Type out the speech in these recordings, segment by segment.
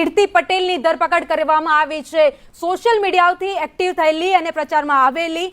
કીર્તિ પટેલની ધરપકડ કરવામાં આવી છે. સોશિયલ મીડિયાથી એક્ટિવ થયેલી અને પ્રચારમાં આવેલી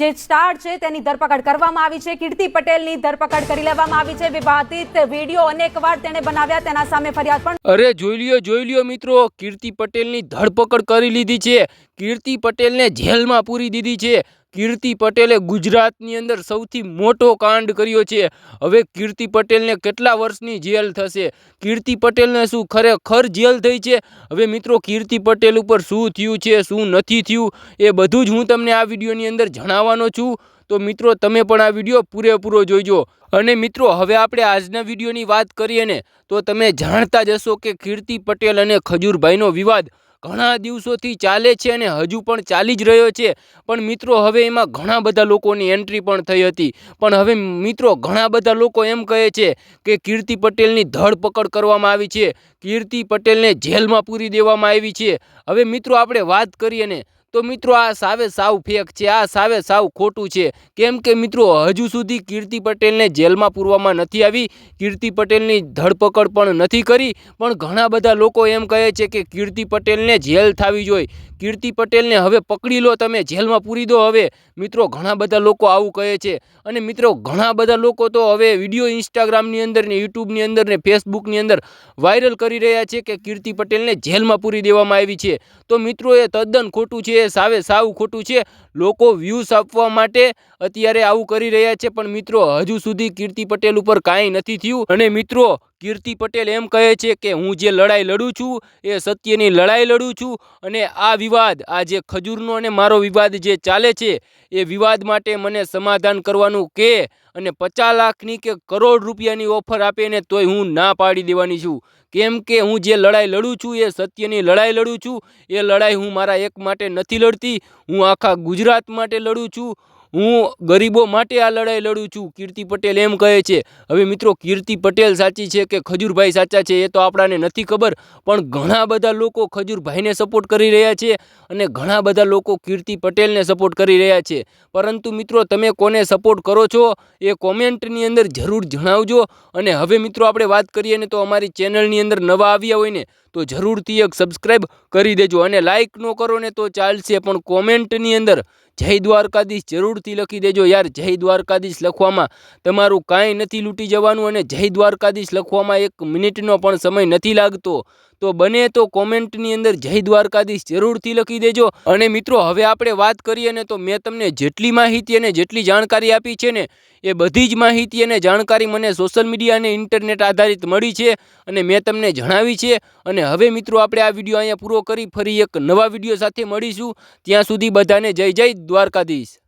જે સ્ટાર છે, તેની ધરપકડ કરવામાં આવી છે. કીર્તિ પટેલની ધરપકડ કરી લેવામાં આવી છે. વિવાદિત વીડિયો અનેકવાર તેણે બનાવ્યા. તેના સામે ફરિયાદ પણ અરે, જોઈ લ્યો જોઈ લ્યો મિત્રો. કીર્તિ પટેલની ધરપકડ કરી લીધી છે. કીર્તિ પટેલને જેલમાં પૂરી દીધી છે. કીર્તિ પટેલે ગુજરાતની અંદર સૌથી મોટો કાંડ કર્યો છે. હવે કીર્તિ પટેલને કેટલા વર્ષની જેલ થશે? કીર્તિ પટેલને શું ખરેખર જેલ થઈ છે? હવે મિત્રો, કીર્તિ પટેલ ઉપર શું થયું છે, શું નથી થયું, એ બધું જ હું તમને આ વિડીયોની અંદર જણાવવાનો છું. તો મિત્રો, તમે પણ આ વીડિયો પૂરેપૂરો જોઈજો. અને મિત્રો, હવે આપણે આજના વિડીયોની વાત કરીએ ને, તો તમે જાણતા જ હશો કે કીર્તિ પટેલ અને ખજૂરભાઈનો વિવાદ ઘણા દિવસોથી ચાલે છે અને હજુ પણ ચાલી જ રહ્યો છે. પણ મિત્રો, હવે એમાં ઘણા બધા લોકોની એન્ટ્રી પણ થઈ હતી. પણ હવે મિત્રો, ઘણા બધા લોકો એમ કહે છે કે કીર્તિ પટેલની ધરપકડ કરવામાં આવી છે. કીર્તિ પટેલને જેલમાં પૂરી દેવામાં આવી છે. હવે મિત્રો, આપણે વાત કરીએ ને તો મિત્રો આ સાવે સાવ ફેક છે, આ સાવે સાવ ખોટું છે. કેમ કે મિત્રો, હજુ સુધી કીર્તિ પટેલને જેલમાં પૂરવામાં નથી આવી, કીર્તિ પટેલની ધરપકડ પણ નથી કરી, પણ ઘણા બધા લોકો એમ કહે છે કે કીર્તિ પટેલને જેલ થવી જોઈએ. કીર્તિ પટેલને હવે પકડી લો તમે, જેલમાં પૂરી દો હવે. મિત્રો, ઘણા બધા લોકો આવું કહે છે. અને મિત્રો, ઘણા બધા લોકો તો હવે વીડિયો ઇન્સ્ટાગ્રામની અંદર ને યુટ્યુબની અંદર ને ફેસબુકની અંદર વાયરલ કરી રહ્યા છે કે કીર્તિ પટેલને જેલમાં પૂરી દેવામાં આવી છે. તો મિત્રો, એ તદ્દન ખોટું છે સાવે સાવ ખોટું છે. લોકો વ્યૂઝ આપવા માટે અત્યારે આવું કરી રહ્યા છે, પણ મિત્રો, હજુ સુધી કીર્તિ પટેલ ઉપર કાંઈ નથી થયું. અને મિત્રો કીર્તિ પટેલ એમ કહે છે કે હું જે લડાઈ લડું છું, એ સત્યની લડાઈ લડું છું અને આ વિવાદ, આ જે ખજૂરનો અને મારો વિવાદ જે ચાલે છે, એ વિવાદ માટે મને સમાધાન કરવાનું કે અને પચાસ લાખની કે કરોડ રૂપિયાની ઓફર આપે ને તોય હું ના પાડી દેવાની છું. કેમ કે હું જે લડાઈ લડું છું, એ સત્યની લડાઈ લડું છું, એ લડાઈ હું મારા એક માટે નથી લડતી, હું આખા ગુજરાત માટે લડું છું હું ગરીબો માટે આ લડાઈ લડું છું. કીર્તિ પટેલ એમ કહે છે. હવે મિત્રો, કીર્તિ પટેલ સાચી છે કે ખજૂરભાઈ સાચા છે એ તો આપણાને નથી ખબર, પણ ઘણા બધા લોકો ખજૂરભાઈને સપોર્ટ કરી રહ્યા છે અને ઘણા બધા લોકો કીર્તિ પટેલને સપોર્ટ કરી રહ્યા છે. પરંતુ મિત્રો, તમે કોને સપોર્ટ કરો છો એ કોમેન્ટની અંદર જરૂર જણાવજો. અને હવે મિત્રો, આપણે વાત કરીએ ને તો અમારી ચેનલની અંદર નવા આવ્યા હોય ને, તો જરૂરથી એક સબસ્ક્રાઈબ કરી દેજો. અને લાઇક ન કરો ને તો ચાલશે પણ કોમેન્ટની અંદર. જય દ્વારકાધીશ જરૂરથી લખી દેજો યાર. જય દ્વારકાધીશ લખવામાં તમારું કાંઈ નથી લૂંટી જવાનું અને જય દ્વારકાધીશ લખવામાં એક મિનિટનો પણ સમય નથી લાગતો. તો બને તો કોમેન્ટની અંદર જય દ્વારકાધીશ જરૂરથી લખી દેજો. અને મિત્રો, હવે આપણે વાત કરીએ ને તો મેં તમને જેટલી માહિતી અને જેટલી જાણકારી આપી છે ને, એ બધી જ માહિતી અને જાણકારી મને સોશિયલ મીડિયા અને ઇન્ટરનેટ આધારિત મળી છે અને મેં તમને જણાવી છે. અને હવે મિત્રો, આપણે આ વીડિયો અહીંયા પૂરો કરી ફરી એક નવા વીડિયો સાથે મળીશું. ત્યાં સુધી બધાને જય જય દ્વારકાધીશ.